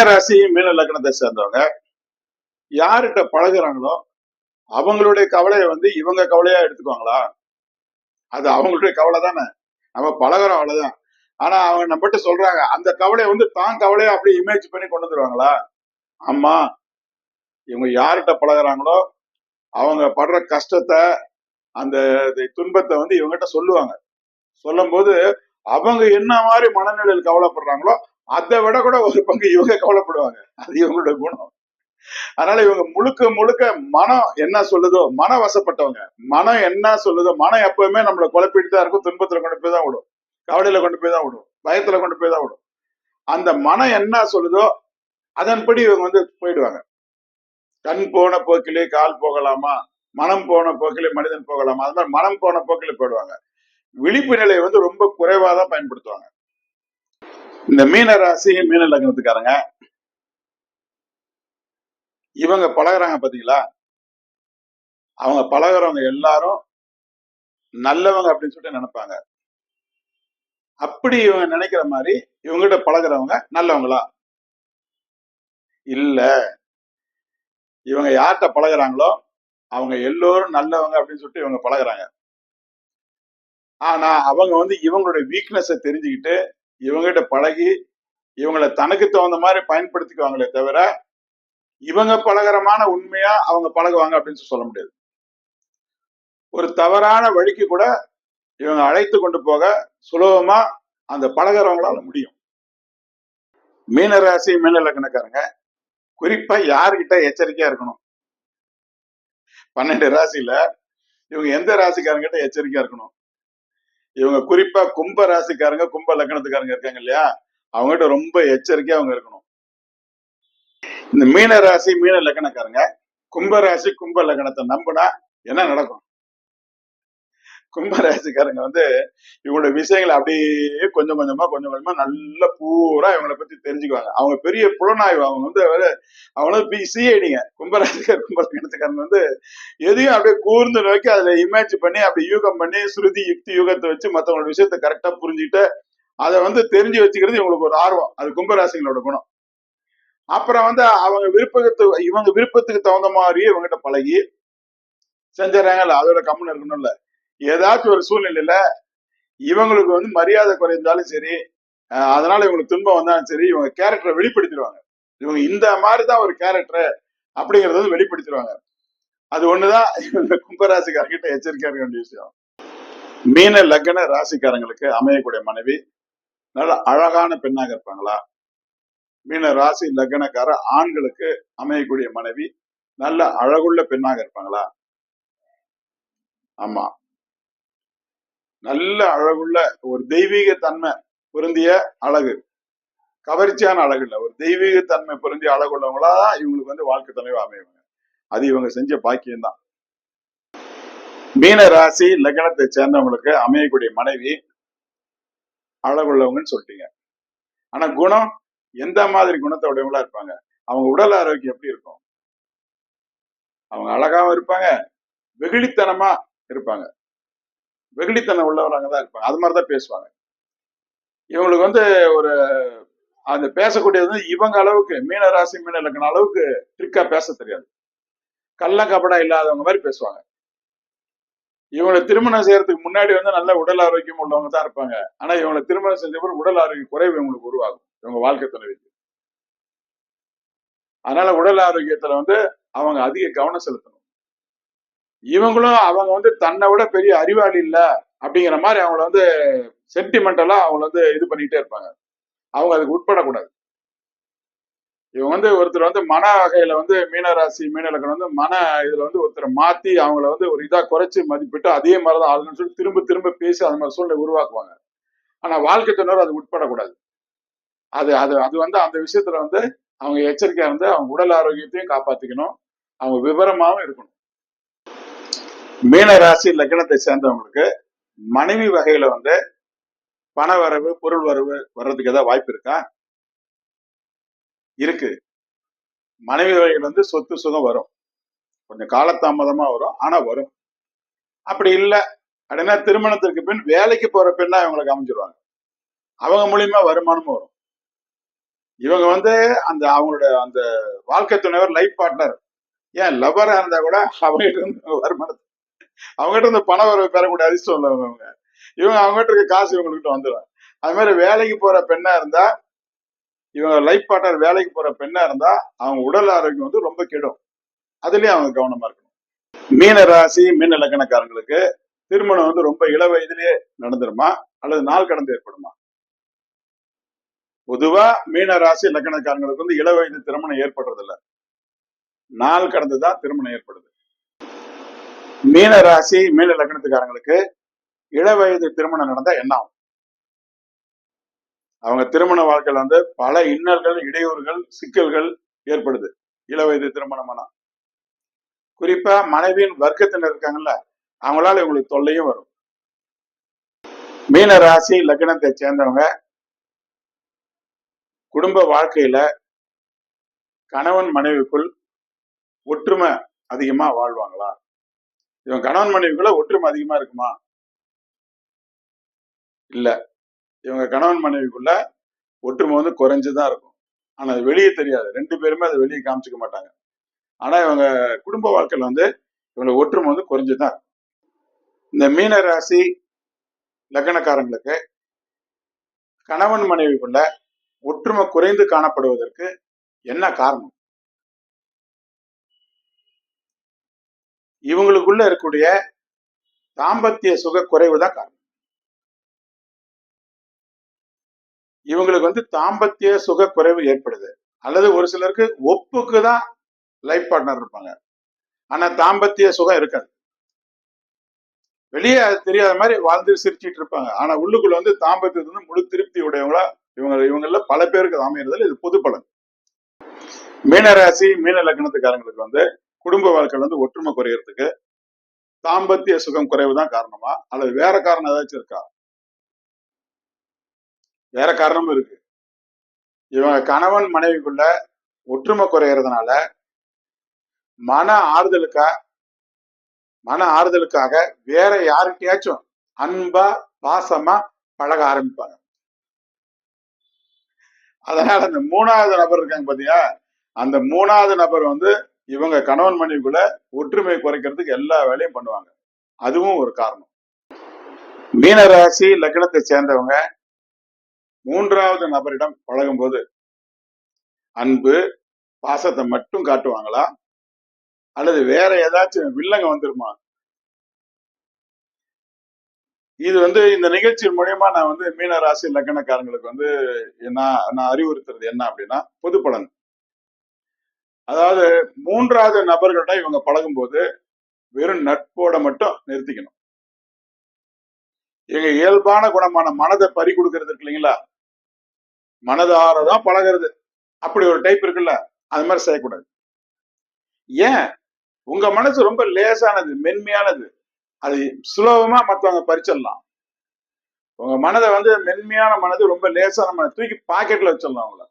மீனராசி மீன லக்னத்தை சேர்ந்தவங்க. யார்கிட்ட பழகுறாங்களோ அவங்களுடைய கவலையை வந்து இவங்க கவலையா எடுத்துக்குவாங்களா? அது அவங்களுடைய கவலை தானே. நம்ம பழகுறோம் அவ்வளவுதான். ஆனா அவங்க நம்மகிட்ட சொல்றாங்க அந்த கவலையை வந்து தான் கவலையா அப்படி இமேஜ் பண்ணி கொண்டு வந்துருவாங்களா? ஆமா. இவங்க யார்கிட்ட பழகுறாங்களோ அவங்க படுற கஷ்டத்தை அந்த இது துன்பத்தை வந்து இவங்ககிட்ட சொல்லுவாங்க. சொல்லும்போது அவங்க என்ன மாதிரி மனநிலையில் கவலைப்படுறாங்களோ அதை விட கூட ஒரு பங்கு இவங்க கவலைப்படுவாங்க. அது இவங்களோட குணம். அதனால இவங்க முழுக்க முழுக்க மனம் என்ன சொல்லுதோ மன வசப்பட்டவங்க. மனம் என்ன சொல்லுதோ மனம் எப்பவுமே நம்மளை குழப்பிட்டு தான் இருக்கும். துன்பத்துல கொண்டு போய் தான் விடும். கவலையில கொண்டு போய் தான் விடும். பயத்துல கொண்டு போய் தான் விடும். அந்த மனம் என்ன சொல்லுதோ அதன்படி இவங்க வந்து போயிடுவாங்க. கண் போன போக்கிலே கால் போகலாமா? மனம் போன போக்கிலே மனிதன் போகலாமா? அது மாதிரி மனம் போன போக்கிலே போயிடுவாங்க. விழிப்பு நிலையை வந்து ரொம்ப குறைவாதான் பயன்படுத்துவாங்க. இந்த மீன ராசி மீன லக்னத்துக்காரங்க இவங்க பழகுறாங்க பாத்தீங்களா? அவங்க பழகுறவங்க எல்லாரும் நல்லவங்க அப்படின்னு சொல்லிட்டு நினைப்பாங்க. அப்படி இவங்க நினைக்கிற மாதிரி இவங்ககிட்ட பழகுறவங்க நல்லவங்களா? இல்ல. இவங்க யார்கிட்ட பழகுறாங்களோ அவங்க எல்லோரும் நல்லவங்க அப்படின்னு சொல்லிட்டு இவங்க பழகுறாங்க. ஆனா அவங்க வந்து இவங்களுடைய வீக்னஸை தெரிஞ்சுக்கிட்டு இவங்ககிட்ட பழகி இவங்களை தனக்கு தகுந்த மாதிரி பயன்படுத்திக்குவாங்களே தவிர இவங்க பலகரமான உண்மையா அவங்க பழகுவாங்க அப்படின்னு சொல்லி சொல்ல முடியாது. ஒரு தவறான வழிக்கு கூட இவங்க அழைத்து கொண்டு போக சுலபமா அந்த பழகுறவங்களால முடியும். மீனராசி மீன லக்னக்காரங்க குறிப்பா யாருக்கிட்ட எச்சரிக்கையா இருக்கணும்? பன்னெண்டு ராசியில இவங்க எந்த ராசிக்காரங்கிட்ட எச்சரிக்கையா இருக்கணும்? இவங்க குறிப்பா கும்ப ராசிக்காரங்க கும்ப லக்னத்துக்காரங்க இருக்காங்க இல்லையா? அவங்ககிட்ட ரொம்ப எச்சரிக்கையா அவங்க இருக்கணும். இந்த மீன ராசி மீன லக்னக்காரங்க கும்ப ராசி கும்ப லக்னத்தை நம்பினா என்ன நடக்கும்? கும்பராசிக்காரங்க வந்து இவங்களோட விஷயங்களை அப்படியே கொஞ்சம் கொஞ்சமா கொஞ்சம் கொஞ்சமா நல்லா பூரா இவங்களை பத்தி தெரிஞ்சுக்குவாங்க. அவங்க பெரிய புலனாய்வு. அவங்க வந்து அவங்க வந்து சிஐடிங்க கும்பராசிக்கார் கும்பராசிக்காரங்க வந்து எதையும் அப்படியே கூர்ந்து நோக்கி அதுல இமேஜ் பண்ணி அப்படி யூகம் பண்ணி ஸ்ருதி யுக்தி யூகத்தை வச்சு மத்தவங்களோட விஷயத்த கரெக்டா புரிஞ்சுக்கிட்டு அதை வந்து தெரிஞ்சு வச்சுக்கிறது இவங்களுக்கு ஒரு ஆர்வம். அது கும்பராசிங்களோட குணம். அப்புறம் வந்து அவங்க விருப்பத்து இவங்க விருப்பத்துக்கு தகுந்த மாதிரி இவங்ககிட்ட பழகி செஞ்சிடறாங்கல்ல அதோட கம்முன்னு இருக்கணும்ல. ஏதாச்சும் ஒரு சூழ்நிலையில இவங்களுக்கு வந்து மரியாதை குறைந்தாலும் சரி அதனால இவங்களுக்கு துன்பம் வந்தாலும் சரி இவங்க கேரக்டரை வெளிப்படுத்திடுவாங்க. இவங்க இந்த மாதிரி தான் ஒரு கேரக்டர் அப்படிங்கறத வந்து வெளிப்படுத்திடுவாங்க. அது ஒண்ணுதான் இவங்க கும்பராசிக்காரங்கிட்ட எச்சரிக்கையா இருக்க வேண்டிய விஷயம். மீன லக்ன ராசிக்காரங்களுக்கு அமையக்கூடிய மனைவி நல்ல அழகான பெண்ணாக இருப்பாங்களா? மீன ராசி லக்னக்கார ஆண்களுக்கு அமையக்கூடிய மனைவி நல்ல அழகுள்ள பெண்ணாக இருப்பாங்களா? ஆமா. நல்ல அழகுள்ள ஒரு தெய்வீக தன்மை பொருந்திய அழகு. கவர்ச்சியான அழகு இல்லை. ஒரு தெய்வீக தன்மை பொருந்திய அழகுள்ளவங்களா தான் இவங்களுக்கு வந்து வாழ்க்கை தலைவா அமைவாங்க. அது இவங்க செஞ்ச பாக்கியம்தான். மீன ராசி லக்னத்தை சேர்ந்தவங்களுக்கு அமையக்கூடிய மனைவி அழகுள்ளவங்கன்னு சொல்லிட்டீங்க. ஆனா குணம் எந்த மாதிரி குணத்தை உடையவங்களா இருப்பாங்க? அவங்க உடல் ஆரோக்கியம் எப்படி இருக்கும்? அவங்க அழகாவும் இருப்பாங்க வெகுளித்தனமா இருப்பாங்க. வெகுடித்தனம் உள்ளவராங்க தான் இருப்பாங்க. அது மாதிரி தான் பேசுவாங்க. இவங்களுக்கு வந்து ஒரு அந்த பேசக்கூடியது வந்து இவங்க அளவுக்கு மீன ராசி மீன இலக்கண அளவுக்கு ட்ரிக்கா பேச தெரியாது. கள்ள கபடா இல்லாதவங்க மாதிரி பேசுவாங்க. இவங்களை திருமணம் செய்யறதுக்கு முன்னாடி வந்து நல்ல உடல் ஆரோக்கியம் உள்ளவங்க தான் இருப்பாங்க. ஆனா இவங்களை திருமணம் செஞ்ச பிறகு உடல் ஆரோக்கிய குறைவு இவங்களுக்கு உருவாகும். இவங்க வாழ்க்கை துணைவிக்கு. அதனால உடல் ஆரோக்கியத்துல வந்து அவங்க அதிக கவனம் செலுத்தணும். இவங்களும் அவங்க வந்து தன்னை விட பெரிய அறிவாளி இல்ல அப்படிங்கிற மாதிரி அவங்கள வந்து சென்டிமெண்டலா அவங்கள வந்து இது பண்ணிட்டே இருப்பாங்க. அவங்க அதுக்கு உட்படக்கூடாது. இவங்க வந்து ஒருத்தர் வந்து மன வகையில வந்து மீனராசி மீனலக்கணம் வந்து மன இதுல வந்து ஒருத்தரை மாத்தி அவங்கள வந்து ஒரு இதா குறைச்சு மதிப்பிட்டு அதே மாதிரிதான் ஆளுங்கன்னு சொல்லி திரும்ப திரும்ப பேசி அந்த மாதிரி சூழ்நிலை உருவாக்குவாங்க. ஆனா வாழ்க்கை துணர் அது உட்படக்கூடாது. அது அது அது வந்து அந்த விஷயத்துல வந்து அவங்க எச்சரிக்கையா இருந்து அவங்க உடல் ஆரோக்கியத்தையும் காப்பாத்திக்கணும். அவங்க விவரமாவும் இருக்கணும். மீன ராசி லக்னத்தை சேர்ந்தவங்களுக்கு மனைவி வகையில வந்து பண வரவு பொருள் வரவு வர்றதுக்கு ஏதாவது வாய்ப்பு இருக்கா? இருக்கு. மனைவி வகையில் வந்து சொத்து சுகம் வரும். கொஞ்சம் காலதாமதமா வரும் ஆனா வரும். அப்படி இல்லை அப்படின்னா திருமணத்திற்கு பின் வேலைக்கு போற பெண்ணா இவங்களுக்கு அமைஞ்சிருவாங்க அவங்க மூலியமா வருமானமும் வரும். இவங்க வந்து அந்த அவங்களோட அந்த வாழ்க்கை துணைவர் லைஃப் பார்ட்னர் ஏன் லவ்வரா இருந்தா கூட அவங்ககிட்ட இருந்து வருமானம் அவங்ககிட்ட இருந்து பணம் வர பெறக்கூடிய அதிர்ஷ்டம் உள்ளவங்க அவங்க இவங்க அவங்ககிட்ட இருக்க காசு இவங்ககிட்ட வந்துடும் அது மாதிரி வேலைக்கு போற பெண்ணா இருந்தா இவங்க லைஃப் பார்ட்னர் வேலைக்கு போற பெண்ணா இருந்தா அவங்க உடல் ஆரோக்கியம் வந்து ரொம்ப கெடும். அதுலயும் அவங்க கவனமா இருக்கணும். மீன ராசி மீன லக்கணக்காரங்களுக்கு திருமணம் வந்து ரொம்ப இள வயதிலேயே நடந்துருமா? அல்லது நாள் கடந்து ஏற்படுமா? பொதுவா மீன ராசி லக்கணக்காரங்களுக்கு வந்து இள வயது திருமணம் ஏற்படுறது இல்ல நாள் கடந்துதான் திருமணம் ஏற்படுது. மீன ராசி மீன லக்னத்துக்காரங்களுக்கு இள வயது திருமணம் நடந்தா என்ன ஆகும்? அவங்க திருமண வாழ்க்கையில வந்து பல இன்னல்கள் இடையூறுகள் சிக்கல்கள் ஏற்படுது. இள வயது திருமணமானா குறிப்பா மனைவியின் வர்க்கத்தினர் இருக்காங்கல்ல அவங்களால இவங்களுக்கு தொல்லையும் வரும். மீன ராசி லக்னத்தை சேர்ந்தவங்க குடும்ப வாழ்க்கையில கணவன் மனைவிக்குள் ஒற்றுமை அதிகமா வாழ்வாங்களா? இவன் கணவன் மனைவிக்குள்ள ஒற்றுமை அதிகமா இருக்குமா? இல்ல. இவங்க கணவன் மனைவிக்குள்ள ஒற்றுமை வந்து குறைஞ்சுதான் இருக்கும். ஆனா அது வெளியே தெரியாது. ரெண்டு பேருமே அதை வெளியே காமிச்சுக்க மாட்டாங்க. ஆனா இவங்க குடும்ப வாழ்க்கையில வந்து இவங்க ஒற்றுமை வந்து குறைஞ்சுதான் இருக்கும். இந்த மீன ராசி லக்னக்காரங்களுக்கு கணவன் மனைவிக்குள்ள ஒற்றுமை குறைந்து காணப்படுவதற்கு என்ன காரணம்? இவங்களுக்குள்ள இருக்கக்கூடிய தாம்பத்திய சுக குறைவு தான் காரணம். இவங்களுக்கு வந்து தாம்பத்திய சுக குறைவு ஏற்படுது. அல்லது ஒரு சிலருக்கு ஒப்புக்கு தான் லைஃப் பார்ட்னர் இருப்பாங்க. ஆனா தாம்பத்திய சுகம் இருக்காது. வெளியே அது தெரியாத மாதிரி வாழ்ந்து சிரிச்சிட்டு இருப்பாங்க. ஆனா உள்ளுக்குள்ள வந்து தாம்பத்தியத்துல வந்து முழு திருப்தி உடையவங்களா இவங்க இவங்கள பல பேருக்கு அமையறதுல இது பொது பலன் மீனராசி மீன லக்னத்துக்காரங்களுக்கு வந்து குடும்ப வாழ்க்கையில வந்து ஒற்றுமை குறையறதுக்கு தாம்பத்திய சுகம் குறைவு தான் காரணமா? அல்லது வேற காரணம் ஏதாச்சும் இருக்கா? வேற காரணமும் இருக்கு. இவங்க கணவன் மனைவிக்குள்ள ஒற்றுமை குறையறதுனால மன ஆறுதலுக்கா மன ஆறுதலுக்காக வேற யாருக்கிட்டயாச்சும் அன்பா பாசமா பழக ஆரம்பிப்பாங்க. அதனால அந்த மூணாவது நபர் இருக்காங்க பாத்தியா? அந்த மூணாவது நபர் வந்து இவங்க கணவன் மனைவிக்குள்ள ஒற்றுமை குறைக்கிறதுக்கு எல்லா வேலையும் பண்ணுவாங்க. அதுவும் ஒரு காரணம். மீனராசி லக்னத்தை சேர்ந்தவங்க மூன்றாவது நபரிடம் பழகும் போது அன்பு பாசத்தை மட்டும் காட்டுவாங்களா? அல்லது வேற ஏதாச்சும் வில்லங்க வந்துருமா? இது வந்து இந்த நிகழ்ச்சி மூலியமா நான் வந்து மீன ராசி லக்கணக்காரங்களுக்கு வந்து நான் நான் அறிவுறுத்துறது என்ன அப்படின்னா பொது பலன் அதாவது மூன்றாவது நபர்கள்ட்ட இவங்க பழகும்போது வெறும் நட்போட மட்டும் நிறுத்திக்கணும். எங்க இயல்பான குணமான மனதை பறி கொடுக்கறது இருக்கு இல்லைங்களா? மனதாரதான் பழகிறது. அப்படி ஒரு டைப் இருக்குல்ல அது மாதிரி செய்யக்கூடாது. ஏன்? உங்க மனசு ரொம்ப லேசானது மென்மையானது. அது சுலபமா மத்தவங்க பறிச்சிடலாம். உங்க மனதை வந்து மென்மையான மனது ரொம்ப லேசான மனது தூக்கி பாக்கெட்ல வச்சிடலாம் அவங்கள.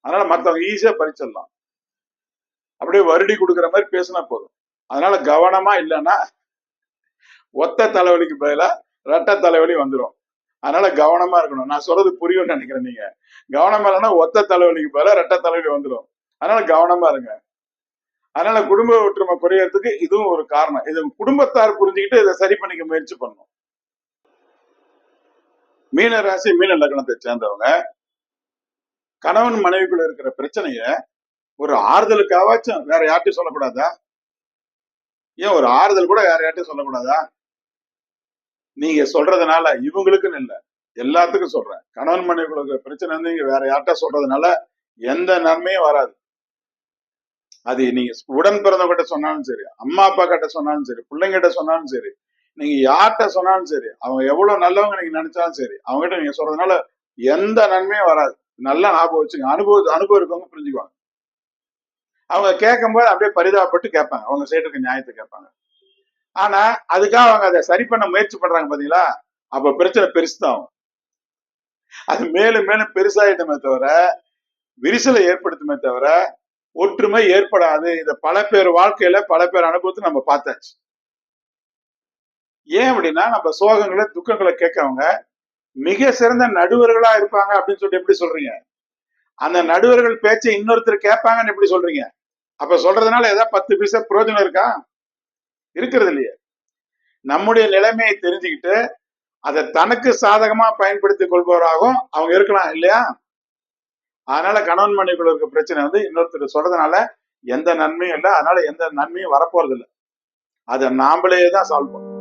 அதனால மத்தவங்க ஈஸியா பறிச்சிடலாம். அப்படியே வருடி கொடுக்குற மாதிரி பேசினா போதும். அதனால கவனமா இல்லைன்னா ஒத்த தலைவலிக்கு பதிலா ரெட்ட தலைவலி வந்துடும் அதனால கவனமா இருக்கணும். நான் சொல்றது புரியும்னு நினைக்கிறேன் நீங்க. கவனமா இல்லைன்னா ஒத்த தலைவலிக்கு பதிலா ரெட்ட தலைவலி வந்துடும் அதனால கவனமா இருங்க. அதனால குடும்ப ஒற்றுமை குறையறதுக்கு இதுவும் ஒரு காரணம். இது குடும்பத்தார் புரிஞ்சுக்கிட்டு இதை சரி பண்ணிக்க முயற்சி பண்ணும் மீன ராசி மீன லக்னத்தை சேர்ந்தவங்க கணவன் மனைவிக்குள்ள இருக்கிற பிரச்சனைய ஒரு ஆறுதலுக்காவாச்சும் வேற யார்ட்டையும் சொல்லக்கூடாதா? ஏன் ஒரு ஆறுதல் கூட வேற யார்ட்டையும் சொல்லக்கூடாதா? நீங்க சொல்றதுனால இவங்களுக்குன்னு இல்ல எல்லாத்துக்கும் சொல்றேன். கணவன் மனைவிகளுக்கு பிரச்சனை வந்து நீங்க வேற யார்கிட்ட சொல்றதுனால எந்த நன்மையும் வராது. அது நீங்க உடன் பிறந்தவங்கிட்ட சொன்னாலும் சரி அம்மா அப்பா கிட்ட சொன்னாலும் சரி பிள்ளைங்கிட்ட சொன்னாலும் சரி நீங்க யார்கிட்ட சொன்னாலும் சரி அவங்க எவ்வளவு நல்லவங்க நீங்க நினைச்சாலும் சரி அவங்ககிட்ட நீங்க சொல்றதுனால எந்த நன்மையும் வராது. நல்லா ஞாபகம் வச்சுங்க. அனுபவம் அனுபவம் இருக்கவங்க புரிஞ்சுக்குவாங்க. அவங்க கேட்கும்போது அப்படியே பரிதாபப்பட்டு கேட்பாங்க. அவங்க சைடுக்கு நியாயத்தை கேட்பாங்க. ஆனா அதுக்காக அவங்க அதை சரி பண்ண முயற்சி பண்றாங்க பாத்தீங்களா? அப்ப பிரச்சனை பெருசுதான் ஆகும் அது மேலும் மேலும் பெருசாயிட்டுமே தவிர விரிசலை ஏற்படுத்துமே தவிர ஒற்றுமை ஏற்படாது. இத பல பேர் வாழ்க்கையில பல பேர் அனுபவத்தை நம்ம பார்த்தாச்சு. ஏன் அப்படின்னா நம்ம சோகங்களை துக்கங்களை கேட்கவங்க மிக சிறந்த நடுவர்களா இருப்பாங்க அப்படின்னு சொல்லிட்டு எப்படி சொல்றீங்க? அந்த நடுவர்கள் பேச்சை இன்னொருத்தர் கேட்பாங்கன்னு எப்படி சொல்றீங்க? அப்ப சொல்றதுனால ஏதாவது பத்து பைசா பிரயோஜனம் இருக்கா? இருக்கிறது இல்லையே. நம்முடைய நிலைமையை தெரிஞ்சுக்கிட்டு அதை தனக்கு சாதகமா பயன்படுத்திக் கொள்பவராகவும் அவங்க இருக்கலாம் இல்லையா? அதனால கணவன் மனைவிக்குள்ள இருக்க பிரச்சனை வந்து இன்னொருத்தர் சொல்றதுனால எந்த நன்மையும் இல்லை. அதனால எந்த நன்மையும் வரப்போறது இல்லை அதை நாமளே தான் சால்வ் பண்ணணும்.